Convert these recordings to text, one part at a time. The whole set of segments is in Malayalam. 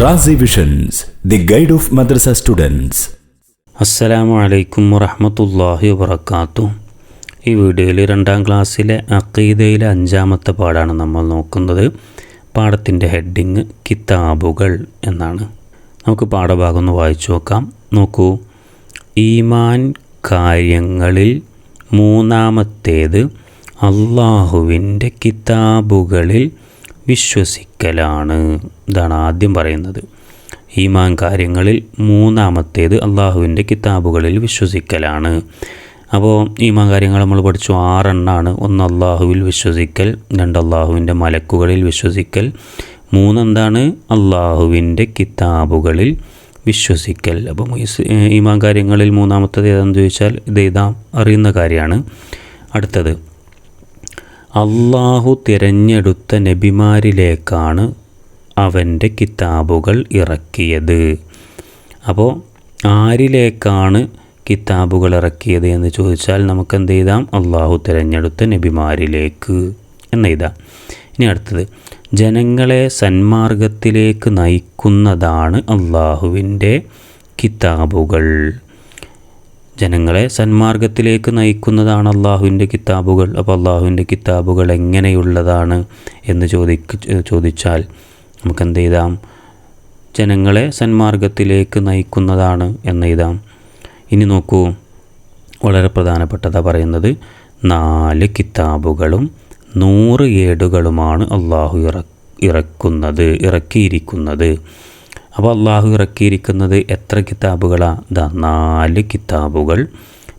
Razi visions the guide of madrasa students അസ്സലാമു അലൈക്കും വറഹമത്തല്ലാഹി വബർക്കാത്തു ഈ വീഡിയോയിൽ രണ്ടാം ക്ലാസ്സിലെ അക്കീദയിലെ അഞ്ചാമത്തെ പാടാണ് നമ്മൾ നോക്കുന്നത്. പാഠത്തിന്റെ ഹെഡിങ് കിതാബുകൾ എന്നാണ്. നമുക്ക് പാഠഭാഗം ഒന്ന് വായിച്ചു നോക്കാം. നോക്കൂ. ഈമാൻ കാര്യങ്ങളിൽ മൂന്നാമത്തേത് അള്ളാഹുവിന്റെ കിതാബുകളിൽ വിശ്വസിക്കലാണ്. ഇതാണ് ആദ്യം പറയുന്നത്. ഈമാൻ കാര്യങ്ങളിൽ മൂന്നാമത്തേത് അള്ളാഹുവിന്റെ കിതാബുകളിൽ വിശ്വസിക്കലാണ്. അപ്പോൾ ഈമാൻ കാര്യങ്ങൾ നമ്മൾ പഠിച്ചു ആറെണ്ണാണ്. ഒന്ന് അള്ളാഹുവിൽ വിശ്വസിക്കൽ രണ്ട് അള്ളാഹുവിന്റെ മലക്കുകളിൽ വിശ്വസിക്കൽ മൂന്നെന്താണ് അള്ളാഹുവിന്റെ കിതാബുകളിൽ വിശ്വസിക്കൽ. അപ്പം ഈമാൻ കാര്യങ്ങളിൽ മൂന്നാമത്തേത് ഏതാണെന്ന് ചോദിച്ചാൽ ഇത് ഇതാ അറിയുന്ന കാര്യമാണ്. അടുത്തത് അള്ളാഹു തിരഞ്ഞെടുത്ത നബിമാരിലേക്കാണ് അവന്റെ കിതാബുകൾ ഇറക്കിയത്. അപ്പോൾ ആരിലേക്കാണ് കിതാബുകൾ ഇറക്കിയത് എന്ന് ചോദിച്ചാൽ നമുക്ക് എന്ത് ചെയ്താം അള്ളാഹു തിരഞ്ഞെടുത്ത നബിമാരിലേക്ക് എന്നെഴുതാം ഇനി അടുത്തത്. ജനങ്ങളെ സന്മാർഗത്തിലേക്ക് നയിക്കുന്നതാണ് അള്ളാഹുവിന്റെ കിതാബുകൾ. ജനങ്ങളെ സന്മാർഗത്തിലേക്ക് നയിക്കുന്നതാണ് അള്ളാഹുവിന്റെ കിതാബുകൾ. അപ്പോൾ അള്ളാഹുവിന്റെ കിതാബുകൾ എങ്ങനെയുള്ളതാണ് എന്ന് ചോദിക്ക ചോദിച്ചാൽ നമുക്ക് എന്ത് ചെയ്താം ജനങ്ങളെ സന്മാർഗത്തിലേക്ക് നയിക്കുന്നതാണ് എന്ന് എന്നെഴുതാം ഇനി നോക്കൂ വളരെ പ്രധാനപ്പെട്ടതാ പറയുന്നത്. നാല് കിതാബുകളും നൂറ് ഏടുകളുമാണ് അള്ളാഹു ഇറ ഇറക്കുന്നത് ഇറക്കിയിരിക്കുന്നത്. അപ്പോൾ അള്ളാഹു ഇറക്കിയിരിക്കുന്നത് എത്ര കിതാബുകളാണ് ഇതാ നാല് കിതാബുകൾ.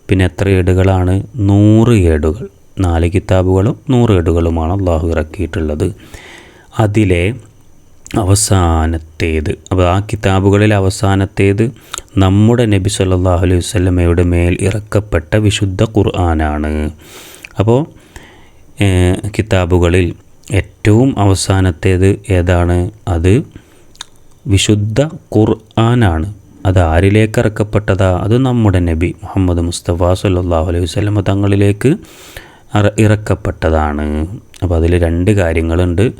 പിന്നെ എത്ര ഏടുകളാണ്? നൂറ് ഏടുകൾ. നാല് കിതാബുകളും നൂറ് ഏടുകളുമാണ് അള്ളാഹു ഇറക്കിയിട്ടുള്ളത്. അതിലെ അവസാനത്തേത്. അപ്പോൾ ആ കിതാബുകളിൽ അവസാനത്തേത് നമ്മുടെ നബി സല്ലാഹു അലൈഹി വല്ലമയുടെ മേൽ ഇറക്കപ്പെട്ട വിശുദ്ധ ഖുർആനാണ്. അപ്പോൾ കിതാബുകളിൽ ഏറ്റവും അവസാനത്തേത് ഏതാണ്? അത് വിശുദ്ധ ഖുർആനാണ്. അത് ആരിലേക്ക് ഇറക്കപ്പെട്ടതാ? അത് നമ്മുടെ നബി മുഹമ്മദ് മുസ്തഫ സല്ലാഹു അലൈഹി വസ്ലമ തങ്ങളിലേക്ക് ഇറക്കപ്പെട്ടതാണ്. അപ്പോൾ അതിൽ രണ്ട് കാര്യങ്ങളുണ്ട്.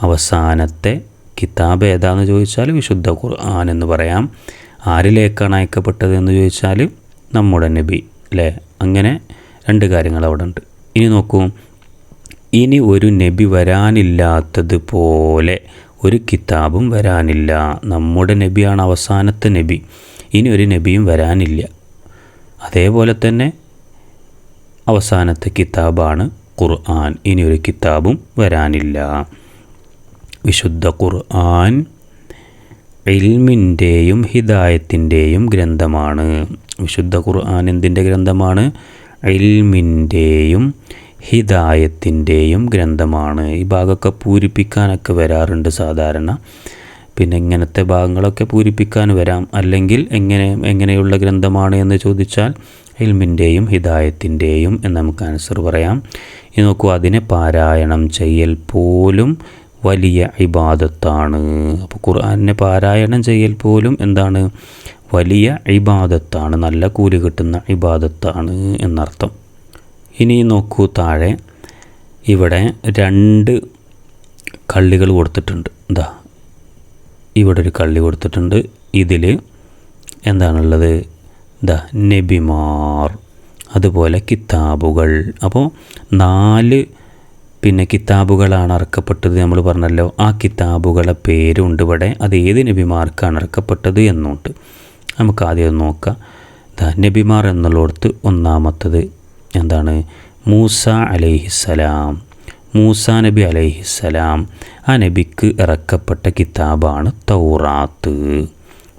അവസാനത്തെ കിതാബ് ഏതാണെന്ന് ചോദിച്ചാൽ വിശുദ്ധ ഖുർആൻ എന്ന് പറയാം. ആരിലേക്കാണ് അയക്കപ്പെട്ടത് എന്ന് ചോദിച്ചാൽ നമ്മുടെ നബി അല്ലേ അങ്ങനെ രണ്ട് കാര്യങ്ങൾ അവിടെ ഉണ്ട് ഇനി നോക്കൂ. ഇനി ഒരു നബി വരാനില്ലാത്തതുപോലെ ഒരു കിതാബും വരാനില്ല. നമ്മുടെ നബിയാണ് അവസാനത്തെ നബി. ഇനി ഒരു നബിയും വരാനില്ല. അതേപോലെ തന്നെ അവസാനത്തെ കിതാബാണ് ഖുർആൻ. ഇനി ഒരു കിതാബും വരാനില്ല. വിശുദ്ധ ഖുർആൻ ഇൽമിന്റെയും ഹിദായത്തിന്റെയും ഗ്രന്ഥമാണ്. വിശുദ്ധ ഖുർആൻ എന്തിന്റെ ഗ്രന്ഥമാണ്? ഇൽമിന്റെയും ഹിദായത്തിന്റെയും ഗ്രന്ഥമാണ്. ഈ ഭാഗമൊക്കെ പൂരിപ്പിക്കാനൊക്കെ വരാറുണ്ട് സാധാരണ. പിന്നെ ഇങ്ങനത്തെ ഭാഗങ്ങളൊക്കെ പൂരിപ്പിക്കാൻ വരാം. അല്ലെങ്കിൽ എങ്ങനെ എങ്ങനെയുള്ള ഗ്രന്ഥമാണ് എന്ന് ചോദിച്ചാൽ ഇൽമിന്റെയും ഹിദായത്തിന്റെയും എന്ന് നമുക്ക് ആൻസർ പറയാം. ഇനി നോക്കൂ അതിനെ പാരായണം ചെയ്യൽ പോലും വലിയ ഇബാദത്താണ്. അപ്പോൾ ഖുർആാനിനെ പാരായണം ചെയ്യൽ പോലും എന്താണ്? വലിയ ഇബാദത്താണ്. നല്ല കൂലി കിട്ടുന്ന ഇബാദത്താണ് എന്നർത്ഥം. ഇനി നോക്കൂ താഴെ. ഇവിടെ രണ്ട് കള്ളികൾ കൊടുത്തിട്ടുണ്ട്. എന്താ ഇവിടെ ഒരു കള്ളി കൊടുത്തിട്ടുണ്ട്. ഇതിൽ എന്താണുള്ളത്? ദ നബിമാർ അതുപോലെ കിതാബുകൾ. അപ്പോൾ നാല് പിന്നെ കിതാബുകളാണ് അറക്കപ്പെട്ടത് നമ്മൾ പറഞ്ഞല്ലോ. ആ കിതാബുകളെ പേരുണ്ട് ഇവിടെ. അത് ഏത് നബിമാർക്കാണ് അറക്കപ്പെട്ടത് എന്നുണ്ട്. നമുക്ക് ആദ്യം നോക്കാം. ദ നബിമാർ എന്നുള്ളടത്ത് ഒന്നാമത്തത് എന്താണ്? മൂസ അലൈഹിസ്സലാം. മൂസ നബി അലൈഹിസ്സലാം. ആ നബിക്ക് ഇറക്കപ്പെട്ട കിതാബാണ് തൗറാത്ത്.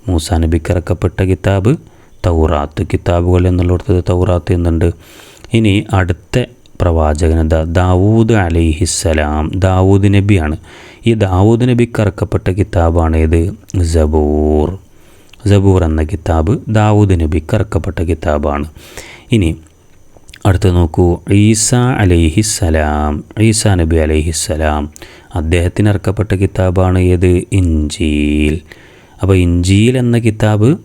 മൂസ നബിക്ക് ഇറക്കപ്പെട്ട കിതാബ് തൗറാത്ത്. കിതാബുകൾ എന്നുള്ളിടത്ത് തൗറാത്ത് എന്നുണ്ട്. ഇനി അടുത്ത പ്രവാചകൻ എന്താ? ദാവൂദ് അലൈഹിസ്സലാം. ദാവൂദ് നബിയാണ്. ഈ ദാവൂദ് നബിക്ക് ഇറക്കപ്പെട്ട കിതാബാണ് ഏത്? സബൂർ. സബൂർ എന്ന കിതാബ് ദാവൂദ് നബിക്ക് ഇറക്കപ്പെട്ട കിതാബാണ്. ഇനി അടുത്ത് നോക്കൂ. ഈസ അലൈഹിസ്സലാം. ഈസ നബി അലൈഹിസ്സലാം. അദ്ദേഹത്തിന് ഇറക്കപ്പെട്ട കിതാബാണ് ഏത്? ഇഞ്ചീൽ അപ്പോൾ ഇഞ്ചീൽ എന്ന കിതാബ്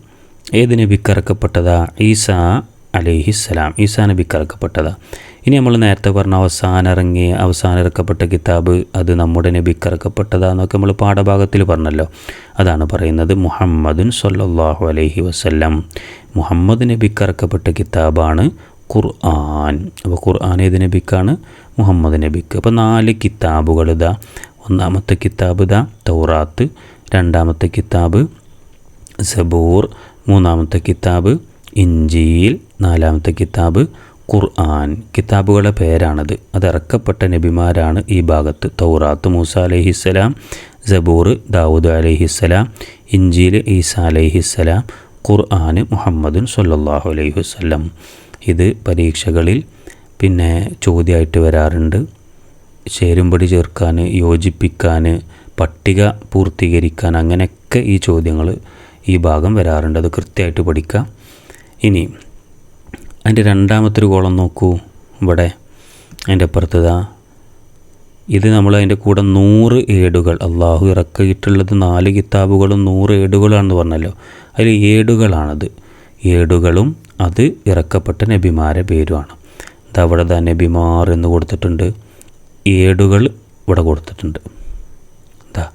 ഏത് നബിക്ക് ഇറക്കപ്പെട്ടതാ? ഈസ അലൈഹിസ്സലാം. ഈസാ നബിക്ക് ഇറക്കപ്പെട്ടതാ. ഇനി നമ്മൾ നേരത്തെ പറഞ്ഞ അവസാനം ഇറങ്ങിയ അവസാനം ഇറക്കപ്പെട്ട കിതാബ് അത് നമ്മുടെ നബിക്ക് ഇറക്കപ്പെട്ടതാന്നൊക്കെ നമ്മൾ പാഠഭാഗത്തിൽ പറഞ്ഞല്ലോ. അതാണ് പറയുന്നത് മുഹമ്മദുൻ സല്ലല്ലാഹു അലൈഹി വസല്ലം. മുഹമ്മദ് നബിക്ക് ഇറക്കപ്പെട്ട കിതാബാണ് ഖുർആൻ. അപ്പോൾ ഖുർആൻ ഏത് നബിക്കാണ്? മുഹമ്മദ് നബിക്ക്. അപ്പോൾ നാല് കിതാബുകൾ ഇതാ. ഒന്നാമത്തെ കിതാബ് ഇതാ തൗറാത്ത്. രണ്ടാമത്തെ കിതാബ് സബൂർ. മൂന്നാമത്തെ കിതാബ് ഇഞ്ചിയിൽ നാലാമത്തെ കിതാബ് ഖുർആൻ. കിതാബുകളുടെ പേരാണത്. അത് ഇറക്കപ്പെട്ട നബിമാരാണ് ഈ ഭാഗത്ത്. തൗറാത്ത് മൂസ അലഹിസ്സലാം സബൂർ ദാവൂദ് അലഹിസ്സലാം ഇഞ്ചിയിൽ ഈസ അലഹിസ്സലാം ഖുർആൻ മുഹമ്മദുൻ സല്ലാഹു അലൈഹി വസല്ലം. ഇത് പരീക്ഷകളിൽ പിന്നെ ചോദ്യമായിട്ട് വരാറുണ്ട്. ചേരുംപടി ചേർക്കാൻ യോജിപ്പിക്കാൻ പട്ടിക പൂർത്തീകരിക്കാൻ അങ്ങനെയൊക്കെ ഈ ചോദ്യങ്ങൾ ഈ ഭാഗം വരാറുണ്ട്. അത് കൃത്യമായിട്ട് പഠിക്കുക ഇനി അതിന്റെ രണ്ടാമത്തെ ഒരു കോളം നോക്കൂ. ഇവിടെ അതിന്റെ അപ്പുറത്തതാ ഇത്. നമ്മൾ അതിന്റെ കൂടെ നൂറ് ഏടുകൾ അള്ളാഹു ഇറക്കിയിട്ടുള്ളത് നാല് കിതാബുകളും നൂറ് ഏടുകളാണെന്ന് പറഞ്ഞല്ലോ. അതിൽ ഏടുകളാണത്. ഏടുകളും അത് ഇറക്കപ്പെട്ട നബിമാരെ പേരുമാണ്. ഇത് അവിടെ ദാ നബിമാർ എന്ന് കൊടുത്തിട്ടുണ്ട്. ഏടുകൾ ഇവിടെ കൊടുത്തിട്ടുണ്ട്. ഇതാ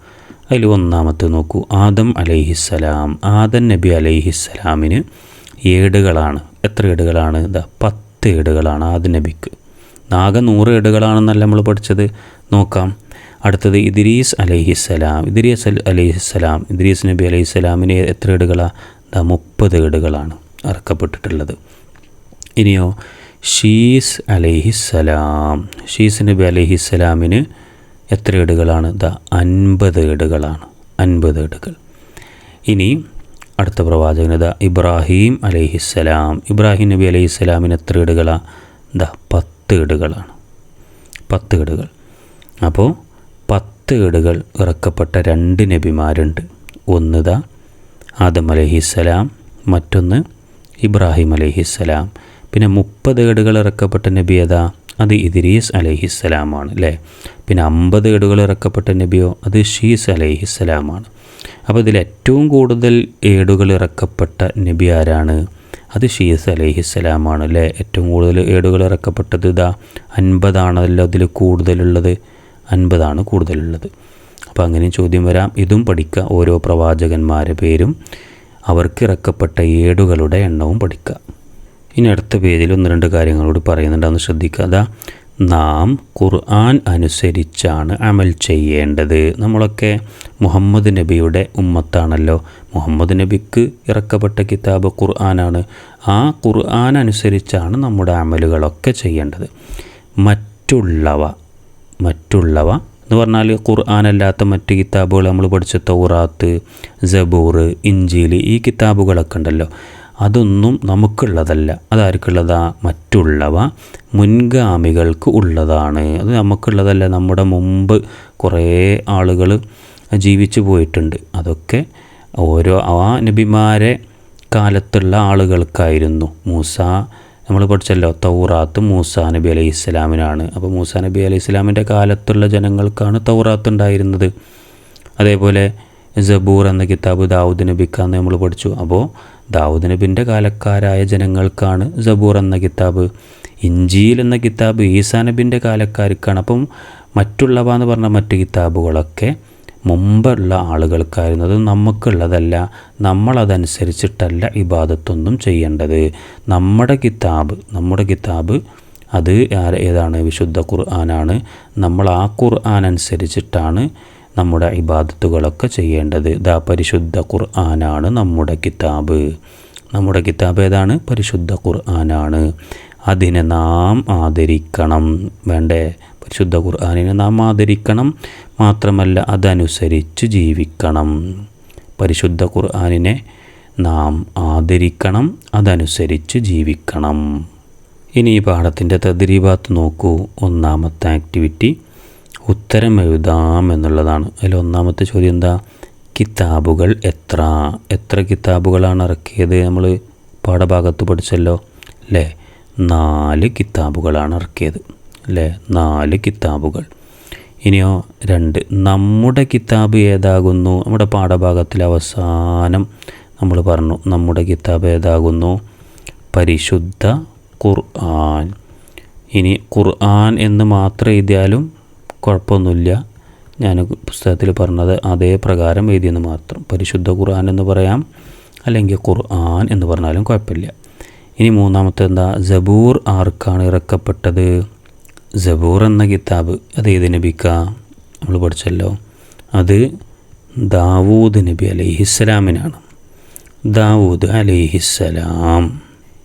അതിൽ ഒന്നാമത്തെ നോക്കൂ. ആദം അലൈഹിസ്സലാം. ആദം നബി അലൈഹിസ്സലാമിന് ഏടുകളാണ്. എത്ര ഏടുകളാണ്? ഇതാ പത്ത് ഏടുകളാണ് ആദം നബിക്ക്. ആകെ നൂറ് ഏടുകളാണെന്നല്ല നമ്മൾ പഠിച്ചത്. നോക്കാം. അടുത്തത് ഇദ്രീസ് അലൈഹിസ്സലാം. ഇദ്രീസ് അലൈഹിസ്സലാം. ഇദ്രീസ് നബി അലൈഹിസ്സലാമിന് എത്ര ഏടുകളാണ് ഇതാ മുപ്പത് ഏടുകളാണ്. ഇറക്കപ്പെട്ടിട്ടുള്ളത് ഇനിയോ ഷീസ് അലൈഹിസ്സലാം. ഷീസ് നബി അലഹിസ്സലാമിന് എത്ര ഏടുകളാണ്? ദ അൻപത് ഏടുകളാണ്. അൻപത് ഏടുകൾ. ഇനി അടുത്ത പ്രവാചകന് ദ ഇബ്രാഹിം അലൈഹിസ്സലാം. ഇബ്രാഹിം നബി അലഹിസ്സലാമിന് എത്ര ഏടുകളാണ് ദ പത്ത് ഏടുകളാണ്. പത്ത് ഏടുകൾ. അപ്പോൾ പത്ത് ഏടുകൾ ഇറക്കപ്പെട്ട രണ്ട് നബിമാരുണ്ട്. ഒന്ന് ദ ആദം അലൈഹിസ്സലാം. മറ്റൊന്ന് ഇബ്രാഹിം അലൈഹിസ്സലാം. പിന്നെ മുപ്പത് ഏടുകൾ ഇറക്കപ്പെട്ട നബി ഏതാ? അത് ഇദ്രീസ് അലഹിസ്സലാമാണ് അല്ലേ പിന്നെ അമ്പത് ഏടുകൾ ഇറക്കപ്പെട്ട നബിയോ? അത് ഷീസ് അലഹിസ്സലാമാണ്. അപ്പോൾ ഇതിൽ ഏറ്റവും കൂടുതൽ ഏടുകൾ ഇറക്കപ്പെട്ട നബി ആരാണ്? അത് ഷീസ് അലഹിസ്സലാമാണ് അല്ലേ ഏറ്റവും കൂടുതൽ ഏടുകൾ ഇറക്കപ്പെട്ടത് ഇതാ. അൻപതാണല്ലോ അതിൽ കൂടുതലുള്ളത്. അൻപതാണ് കൂടുതലുള്ളത്. അപ്പോൾ അങ്ങനെ ചോദ്യം വരാം. ഇതും പഠിക്കുക. ഓരോ പ്രവാചകന്മാരുടെ പേരും അവർക്ക് ഇറക്കപ്പെട്ട ഏടുകളുടെ എണ്ണവും പഠിക്കുക. ഇനി അടുത്ത പേജിൽ ഒന്ന് രണ്ട് കാര്യങ്ങളോട് പറയുന്നുണ്ടെന്ന് ശ്രദ്ധിക്കുക. അതാ നാം ഖുർആൻ അനുസരിച്ചാണ് അമൽ ചെയ്യേണ്ടത്. നമ്മളൊക്കെ മുഹമ്മദ് നബിയുടെ ഉമ്മത്താണല്ലോ. മുഹമ്മദ് നബിക്ക് ഇറക്കപ്പെട്ട കിതാബ് ഖുർആനാണ്. ആ ഖുർആൻ അനുസരിച്ചാണ് നമ്മുടെ അമലുകളൊക്കെ ചെയ്യേണ്ടത്. മറ്റുള്ളവ മറ്റുള്ളവ എന്ന് പറഞ്ഞാൽ ഖുർആാനല്ലാത്ത മറ്റ് കിതാബുകൾ നമ്മൾ പഠിച്ച തൗറാത്ത് ജബൂർ ഇഞ്ചീൽ ഈ കിതാബുകളൊക്കെ ഉണ്ടല്ലോ. അതൊന്നും നമുക്കുള്ളതല്ല. അതാർക്കുള്ളതാ? മറ്റുള്ളവ മുൻഗാമികൾക്ക് ഉള്ളതാണ്. അത് നമുക്കുള്ളതല്ല. നമ്മുടെ മുമ്പ് കുറേ ആളുകൾ ജീവിച്ചു പോയിട്ടുണ്ട്. അതൊക്കെ ഓരോ ആ നബിമാരെ കാലത്തുള്ള ആളുകൾക്കായിരുന്നു. മൂസ നമ്മൾ പഠിച്ചല്ലോ തൗറാത്ത് മൂസാ നബി അലൈഹി ഇസ്ലാമിനാണ് അപ്പോൾ മൂസാ നബി അലൈഹി ഇസ്ലാമിന്റെ കാലത്തുള്ള ജനങ്ങൾക്കാണ് തൗറാത്ത് ഉണ്ടായിരുന്നത്. അതേപോലെ ജബൂർ എന്ന കിതാബ് ദാവൂദ് നബിക്കാന്ന് നമ്മൾ പഠിച്ചു. അപ്പോൾ ദാവൂദ് നബിന്റെ കാലക്കാരായ ജനങ്ങൾക്കാണ് ജബൂർ എന്ന കിതാബ്. ഇഞ്ചിയിൽ എന്ന കിതാബ് ഈസാ നബിന്റെ കാലക്കാർക്കാണ്. അപ്പം മറ്റുള്ളവ എന്ന് പറഞ്ഞ മറ്റ് കിതാബുകളൊക്കെ മുമ്പുള്ള ആളുകൾക്കായിരുന്നു. അത് നമുക്കുള്ളതല്ല. നമ്മളതനുസരിച്ചിട്ടല്ല ഇബാദത്തൊന്നും ചെയ്യേണ്ടത്. നമ്മുടെ കിതാബ് നമ്മുടെ കിതാബ് അത് ഏതാണ്? വിശുദ്ധ ഖുർആനാണ്. നമ്മൾ ആ ഖുർആൻ അനുസരിച്ചിട്ടാണ് നമ്മുടെ ഇബാദത്തുകളൊക്കെ ചെയ്യേണ്ടത്. ദാ പരിശുദ്ധ ഖുർആനാണ് നമ്മുടെ കിതാബ്. നമ്മുടെ കിതാബ് ഏതാണ്? പരിശുദ്ധ ഖുർആനാണ്. അതിനെ നാം ആദരിക്കണം. വേണ്ടേ? പരിശുദ്ധ ഖുർആാനിനെ നാം ആദരിക്കണം. മാത്രമല്ല അതനുസരിച്ച് ജീവിക്കണം. പരിശുദ്ധ ഖുർആാനിനെ നാം ആദരിക്കണം. അതനുസരിച്ച് ജീവിക്കണം. ഇനി ഈ പാഠത്തിന്റെ തദ്രീബാത്ത് നോക്കൂ. ഒന്നാമത്തെ ആക്ടിവിറ്റി ഉത്തരം എഴുതാം എന്നുള്ളതാണ്. അതിൽ ഒന്നാമത്തെ ചോദ്യം എന്താ? കിതാബുകൾ എത്ര? എത്ര കിതാബുകളാണ് ഇറക്കിയത്? നമ്മൾ പാഠഭാഗത്ത് പഠിച്ചല്ലോ അല്ലേ? നാല് കിതാബുകളാണ് ഇറക്കിയത് അല്ലേ? നാല് കിതാബുകൾ. ഇനിയോ രണ്ട്. നമ്മുടെ കിതാബ് ഏതാകുന്നു? നമ്മുടെ പാഠഭാഗത്തിൽ അവസാനം നമ്മൾ പറഞ്ഞു നമ്മുടെ കിതാബ് ഏതാകുന്നു? പരിശുദ്ധ ഖുർആൻ. ഇനി ഖുർആൻ എന്ന് മാത്രം എഴുതിയാലും കുഴപ്പമൊന്നുമില്ല. ഞാൻ പുസ്തകത്തിൽ പറഞ്ഞത് അതേ പ്രകാരം എഴുതിയെന്ന് മാത്രം. പരിശുദ്ധ ഖുർആൻ എന്ന് പറയാം അല്ലെങ്കിൽ ഖുർആൻ എന്ന് പറഞ്ഞാലും കുഴപ്പമില്ല. ഇനി മൂന്നാമത്തെ എന്താ? ജബൂർ ആർക്കാണ് ഇറക്കപ്പെട്ടത്? ജബൂർ എന്ന കിതാബ് അത് ഏത് നബിക്ക? നമ്മൾ പഠിച്ചല്ലോ. അത് ദാവൂദ് നബി അലൈഹിസ്സലാമിനാണ്. ദാവൂദ് അലൈഹിസ്സലാം.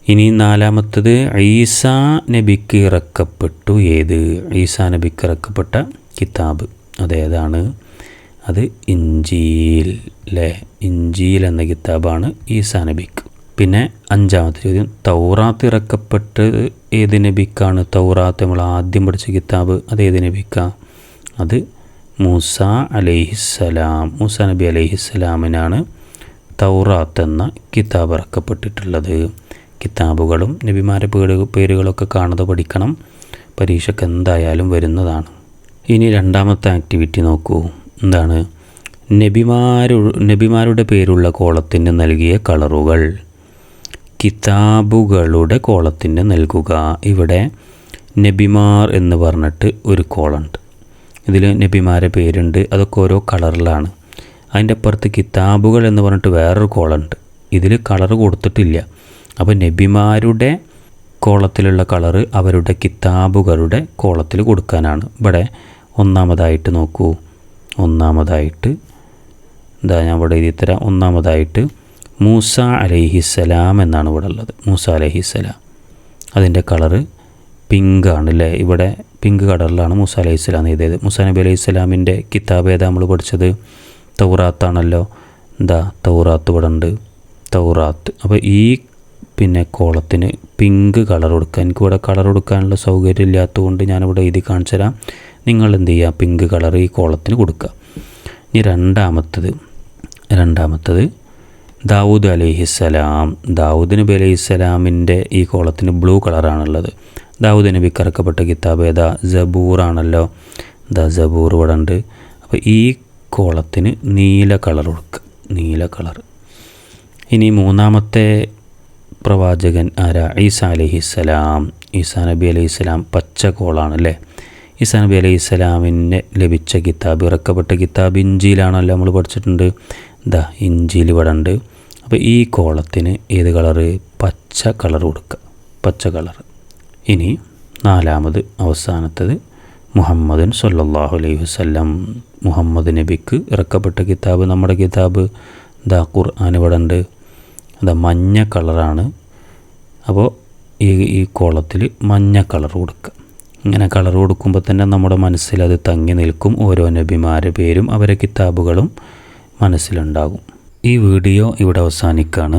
ഇനി നാലാമത്തത് ഈസ നബിക്ക് ഇറക്കപ്പെട്ടു. ഏത്? ഈസ നബിക്ക് ഇറക്കപ്പെട്ട കിതാബ്. അതേതാണ് അത് ഇഞ്ചീൽ അല്ലേ ഇഞ്ചീൽ എന്ന കിതാബാണ് ഈസാ നബിക്ക്. പിന്നെ അഞ്ചാമത്തെ ചോദ്യം. തൗറാത്ത് ഇറക്കപ്പെട്ടത് ഏത് നബിക്കാണ് തൗറാത്ത് നമ്മൾ ആദ്യം പഠിച്ച കിതാബ്? അത് ഏത് നബിക്ക? അത് മൂസ അലൈഹിസ്സലാം. മൂസ നബി അലൈഹിസ്സലാമിനാണ് തൗറാത്ത് എന്ന കിതാബ് ഇറക്കപ്പെട്ടിട്ടുള്ളത്. കിതാബുകളും നബിമാരുടെ പേര് പേരുകളൊക്കെ കാണാതെ പഠിക്കണം. പരീക്ഷയ്ക്ക് എന്തായാലും വരുന്നതാണ്. ഇനി രണ്ടാമത്തെ ആക്ടിവിറ്റി നോക്കൂ. എന്താണ്? നബിമാരു നബിമാരുടെ പേരുള്ള കോളത്തിന് നൽകിയ കളറുകൾ. കിതാബുകളുടെ കോളത്തിന് നൽകുക. ഇവിടെ നബിമാർ എന്ന് പറഞ്ഞിട്ട് ഒരു കോളുണ്ട് ഇതിൽ നബിമാരെ പേരുണ്ട് അതൊക്കെ ഓരോ കളറിലാണ്. അതിന്റെ അപ്പുറത്ത് കിതാബുകൾ എന്ന് പറഞ്ഞിട്ട് വേറൊരു കോളുണ്ട് ഇതിൽ കളർ കൊടുത്തിട്ടില്ല. അപ്പോൾ നബിമാരുടെ കോളത്തിലുള്ള കളറ് അവരുടെ കിതാബുകളുടെ കോളത്തിൽ കൊടുക്കാനാണ്. ഇവിടെ ഒന്നാമതായിട്ട് നോക്കൂ. ഒന്നാമതായിട്ട് എന്താ ഞാൻ ഇവിടെ എഴുതി തരാം ഒന്നാമതായിട്ട് മൂസ അലഹിസ്സലാം എന്നാണ് ഇവിടെ ഉള്ളത്. മൂസ അലഹിസ്സലാം അതിന്റെ കളറ് പിങ്ക് അല്ലേ ഇവിടെ പിങ്ക് കളറിലാണ് മൂസ അലൈഹി സ്വലാം എഴുതിയത്. മൂസ നബി അലൈഹി സ്വലാമിന്റെ കിതാബ് ഏതാ നമ്മൾ പഠിച്ചത്? തൗറാത്താണല്ലോ. എന്താ? തൗറാത്ത് ഇവിടെ ഉണ്ട്. തൗറാത്ത്. അപ്പോൾ ഈ പിന്നെ കോളത്തിന് പിങ്ക് കളർ കൊടുക്കുക. എനിക്ക് ഇവിടെ കളർ കൊടുക്കാനുള്ള സൗകര്യം ഇല്ലാത്തതുകൊണ്ട് ഞാനിവിടെ എഴുതി കാണിച്ചു തരാം. നിങ്ങൾ എന്ത് ചെയ്യുക? പിങ്ക് കളർ ഈ കോളത്തിന് കൊടുക്കുക. ഇനി രണ്ടാമത്തത് രണ്ടാമത്തത് ദാവൂദ് അലൈഹിസ്സലാം ദാവൂദ് നബി അലൈഹിസ്സലാമിന്റെ ഈ കോളത്തിന് ബ്ലൂ കളറാണുള്ളത്. ദാവൂദ് നബി കറക്കപ്പെട്ട കിതാബ് ഏതാ? ജബൂർ ആണല്ലോ ദ ജബൂർ ഇവിടെ ഉണ്ട് അപ്പോൾ ഈ കോളത്തിന് നീല കളർ കൊടുക്കുക നീല കളർ. ഇനി മൂന്നാമത്തെ പ്രവാചകൻ ആരാ? ഈസാ അലഹിസ്സലാം ഈസാ നബി അലൈഹിസ്സലാം പച്ച കോളാണല്ലേ? ഈസാ നബി അലൈഹി സ്വലാമിന് ലഭിച്ച കിതാബ് ഇറക്കപ്പെട്ട കിതാബ് ഇഞ്ചിയിലാണല്ലോ നമ്മൾ പഠിച്ചിട്ടുണ്ട്. ദാ ഇഞ്ചിയിൽ ഇവിടെ ഉണ്ട് അപ്പോൾ ഈ കോളത്തിന് ഏത് കളറ്? പച്ച കളർ കൊടുക്കുക പച്ച കളർ ഇനി നാലാമത് അവസാനത്തത് മുഹമ്മദൻ സല്ലാഹു അലൈഹി വസല്ലം. മുഹമ്മദ് നബിക്ക് ഇറക്കപ്പെട്ട കിതാബ് നമ്മുടെ കിതാബ്. ദാ ഖുർആൻ ഇവിടെ ഉണ്ട് അത് മഞ്ഞ കളറാണ്. അപ്പോൾ ഈ ഈ കോളത്തിൽ മഞ്ഞ കളർ കൊടുക്കുക ഇങ്ങനെ കളർ കൊടുക്കുമ്പോൾ തന്നെ നമ്മുടെ മനസ്സിൽ അത് തങ്ങി നിൽക്കും. ഓരോ നബിമാരുടെ പേരും അവരെ കിതാബുകളും മനസ്സിലുണ്ടാകും. ഈ വീഡിയോ ഇവിടെ അവസാനിക്കുകയാണ്